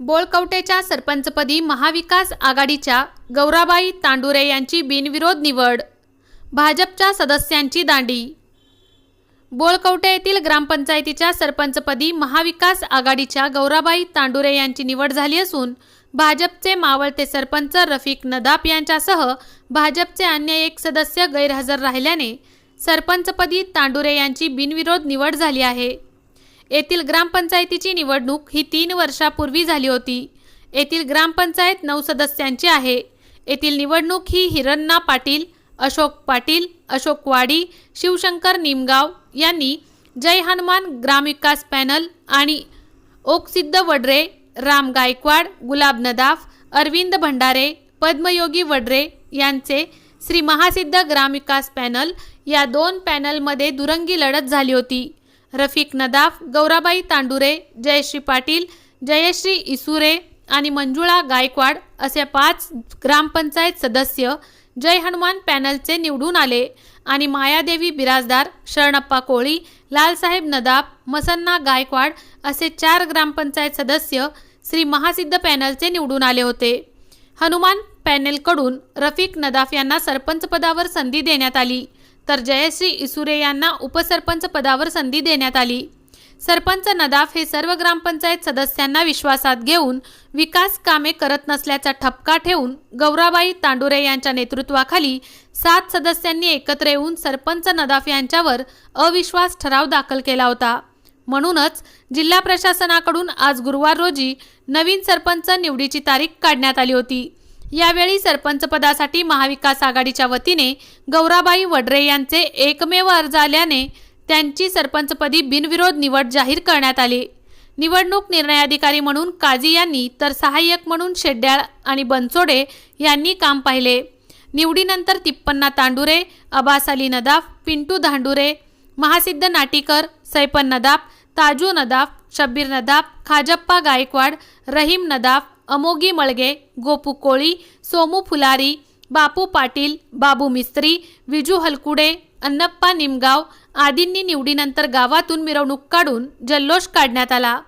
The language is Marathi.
बोळकवटेच्या सरपंचपदी महाविकास आघाडीच्या गौराबाई तांडुरे यांची बिनविरोध निवड भाजपच्या सदस्यांची दांडी. बोळकवटे येथील ग्रामपंचायतीच्या सरपंचपदी महाविकास आघाडीच्या गौराबाई तांडुरे यांची निवड झाली असून भाजपचे मावळते सरपंच रफिक नदाप यांच्यासह भाजपचे अन्य एक सदस्य गैरहजर राहिल्याने सरपंचपदी तांडुरे यांची बिनविरोध निवड झाली आहे. येथील ग्रामपंचायतीची निवडणूक ही तीन वर्षापूर्वी झाली होती. येथील ग्रामपंचायत नऊ सदस्यांची आहे. येथील निवडणूक ही हिरण्णा पाटील अशोक पाटील अशोक वाडी शिवशंकर निमगाव यांनी जय हनुमान ग्रामविकास पॅनल आणि ओकसिद्ध वडरे राम गायकवाड गुलाब नदाफ अरविंद भंडारे पद्मयोगी वडरे यांचे श्री महासिद्ध ग्रामविकास पॅनल या दोन पॅनलमध्ये दुरंगी लढत झाली होती. रफिक नदाफ गौराबाई तांडुरे जयश्री पाटील जयश्री इसुरे आणि मंजुळा गायकवाड असे पाच ग्रामपंचायत सदस्य जय हनुमान पॅनलचे निवडून आले आणि मायादेवी बिराजदार शरणप्पा कोळी लालसाहेब नदाब मसन्ना गायकवाड असे चार ग्रामपंचायत सदस्य श्री महासिद्ध पॅनलचे निवडून आले होते. हनुमान पॅनेलकडून रफिक नदाफ यांना सरपंच पदावर संधी देण्यात आली. तर जयश्री इसुरे यांना उपसरपंच पदावर संधी देण्यात आली. सरपंच नदाफ हे सर्व ग्रामपंचायत सदस्यांना विश्वासात घेऊन विकास कामे करत नसल्याचा ठपका ठेवून गौराबाई तांडुरे यांच्या नेतृत्वाखाली सात सदस्यांनी एकत्र येऊन सरपंच नदाफ यांच्यावर अविश्वास ठराव दाखल केला होता. म्हणूनच जिल्हा प्रशासनाकडून आज गुरुवार रोजी नवीन सरपंच निवडीची तारीख काढण्यात आली होती. यावेळी सरपंच पदासाठी महाविकास आघाडीच्या वतीने गौराबाई वडरे यांचे एकमेव अर्ज आल्याने त्यांची सरपंचपदी बिनविरोध निवड जाहीर करण्यात आली. निवडणूक निर्णय अधिकारी म्हणून काझी यांनी तर सहाय्यक म्हणून शेड्याळ आणि बनसोडे यांनी काम पाहिले. निवडीनंतर तिप्पन्ना तांडुरे अबास अली नदाफ पिंटू धांडुरे महासिद्ध नाटीकर सैपन नदाफ ताजू नदाफ शब्बीर नदाफ खाजप्पा गायकवाड रहीम नदाफ अमोगी मळगे गोपू कोळी सोमू फुलारी बापू पाटील बाबू मिस्त्री विजू हलकुडे अन्नप्पा निमगाव आदींनी निवडीनंतर गावातून मिरवणूक काढून जल्लोष काढण्यात आला